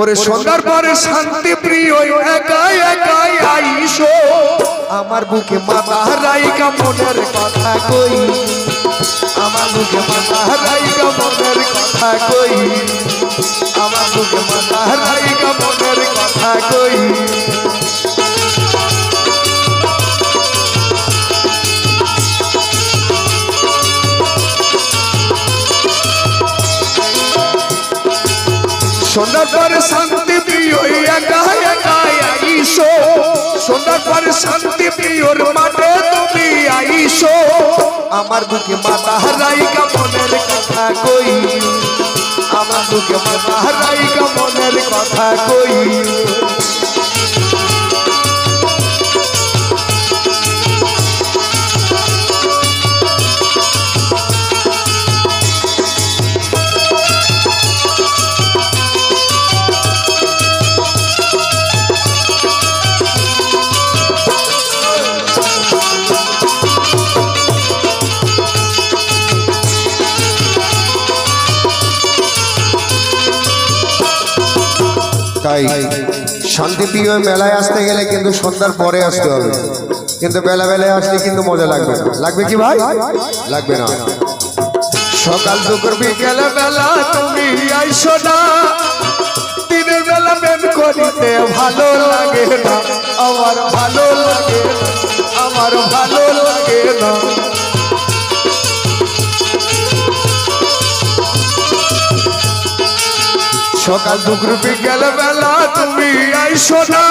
ওরে সন্ধ্যার পরে শান্তি প্রিয় একাই একাই আইসো। আমার বুকে মাথা রাইকা মনের কথা কই? আমার বুকে মাথা রাইকা মনের কথা কই? আমার বুকে মাথা রাইকা মনের কথা কই? সন্ধ্যার পরে শান্তি প্রিয়, একা একা আইসো। সন্ধ্যার পরে শান্তি প্রিয়র মাঠে তুমি আইসো। আমার বুকে মাথা হারাই মনের কথা কই। আমার বুকে মাথা হারাই মনের কথা কই। তাই শান্তিপ্রিয় মেলায় আসতে গেলে কিন্তু সন্ধ্যার পরে আসতে হবে। কিন্তু বেলা বেলায় আসলে কিন্তু মজা লাগবে। না লাগবে কি ভাই? লাগবে না। সকাল দুপুর, বিকেল বেলা তুমি আইসো না। দিনের বেলা প্রেম করিতে ভালো লাগে না। আমার ভালো লাগে আমার ভালো লাগে না। সকাল দুপুর বিকেল বেলা তুমি আইসো না।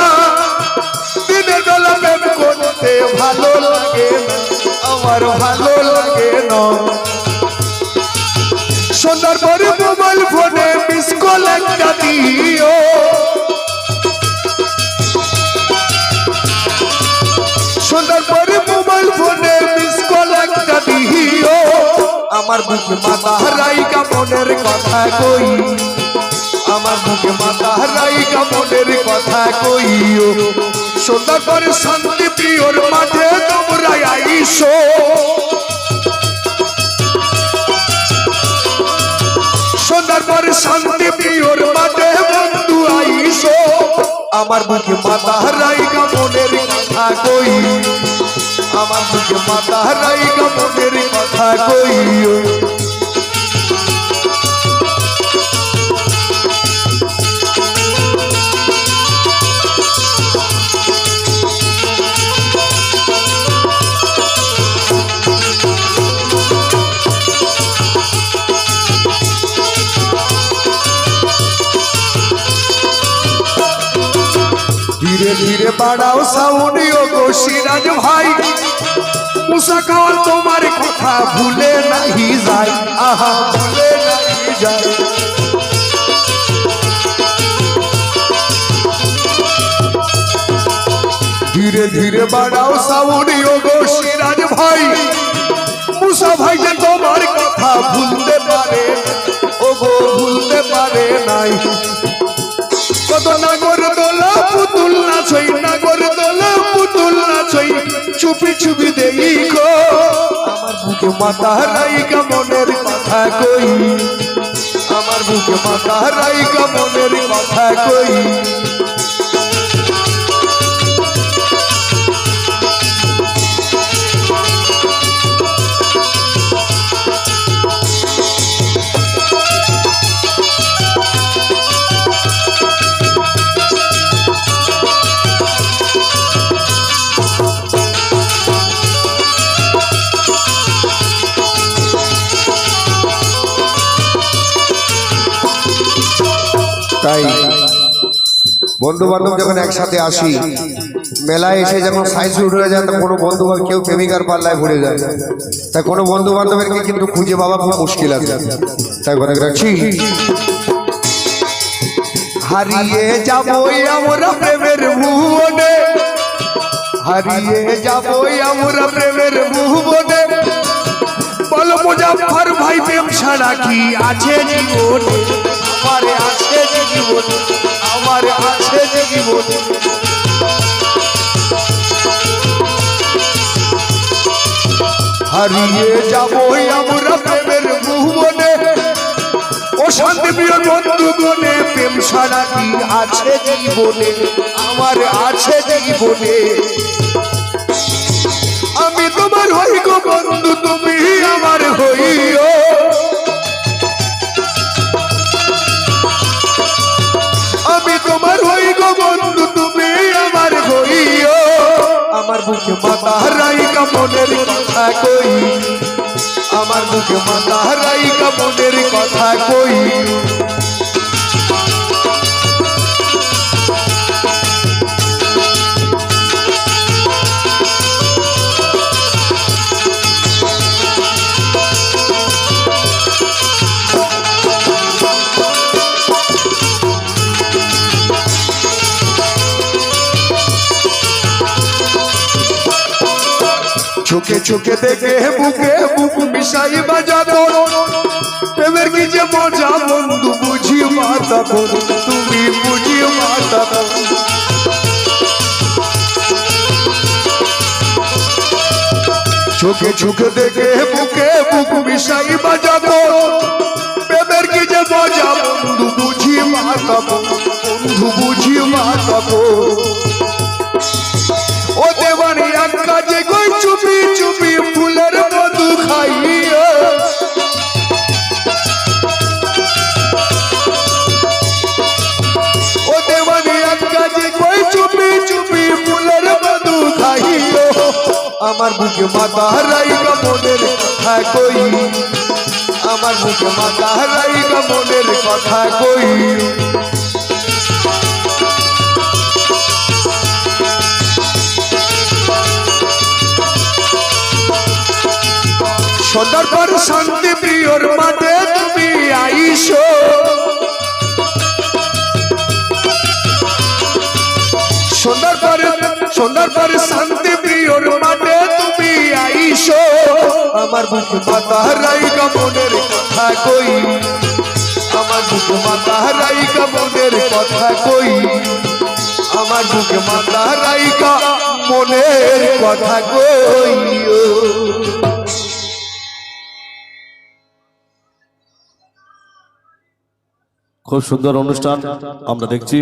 দিনের বেলা প্রেম করতে ভালো লাগে না, আমার ভালো লাগে না। সন্ধ্যার পরে মোবাইল ফোনে মিস কল একটা দিও। সন্ধ্যার পরে মোবাইল ফোনে মিস কল একটা দিও। আমার বুকে মাথা হারাইকা মনের কথা কই? আমার বুকে মাথা হারাইকা মনের কথা কইও। সন্ধ্যার পরে শান্তি প্রিয়র মাঠে তোমরা আইসো। সন্ধ্যার পরে শান্তি প্রিয়র মাঠে বন্ধু আইসো। আমার বুকে মাথা হারাইকা মনের কথা কই আমার বুকে মাথা হারাইকা মনের কথা কইও। ধীরে ধীরে বাড়াও সাউনিও গো সিরাজ ভাই মুসা খাওয়ার তোমার কথা ভুলে নাহি যায় আহা ভুলে নাহি যায় ধীরে ধীরে বাড়াও সাউনিও গো সিরাজ ভাই মুসা ভাই যে তোমার কথা ভুলতে পারে ও গো ভুলতে পারে নাই কত নাগর দোলা চুপি চুপি দেখো। আমার বুকে মাথা রাইকা মনের কথা কই। আমার বুকে মাথা রাইকা মনের কথা কই। তাই বন্ধু বান্ধব যখন একসাথে আসি, মেলায় এসে যখন সাইজ উঠে যায় তখন কোনো বন্ধু বা কেউ প্রেমিকার পাল্লায় ভরে যায়। তাই কোনো বন্ধু বান্ধবেরকে কিন্তু খুঁজে পাওয়া খুব মুশকিল আছে। তাই ঘরে রাখছি হারিয়ে যাবই আমরা প্রেমের ভুবনে। হারিয়ে যাবই আমরা প্রেমের ভুবনে। বল মুজাফর ভাই, প্রেম ছাড়া কি আছে জীবনে? হারিয়ে যাবই আমরা প্রেমের ভুবনে। ও শান্তি প্রিয় বন্ধু গনে প্রেম সারা কি আছে জীবনে? আমার আছে জীবনে। আমি তোমার হই গো বন্ধু, তুমি আমার হইও কই? আমার বুকে মাথা হারাই মনের চোখে চোখে দেখে বুকে বুক মিশাই বাজাবো। প্রেমের কি যে মজা বন্ধু বুঝি মাতা তুমি বুঝি মাতা চোখে চোখে দেখে বুকে বুক মিশাই বাজাবো। প্রেমের কি যে মজা বন্ধু বুঝি মাতা বন্ধু বুঝি মাতা ও আমার বুকে মাথা হারাইকা মনের কথা কই? আমার বুকে মাথা হারাইকা মনের কথা কই? সদর পর শান্তি প্রিয়র মাঠে তুমি আইসো। সুন্দর পর সুন্দর পর শান্তি আমার বুক মাথা হারাইকা মনের কথা কই। আমার বুক মাথা হারাইকা মনের কথা কই। আমার বুক মাথা হারাইকা মনের কথা কই। খুব সুন্দর অনুষ্ঠান আমরা দেখছি।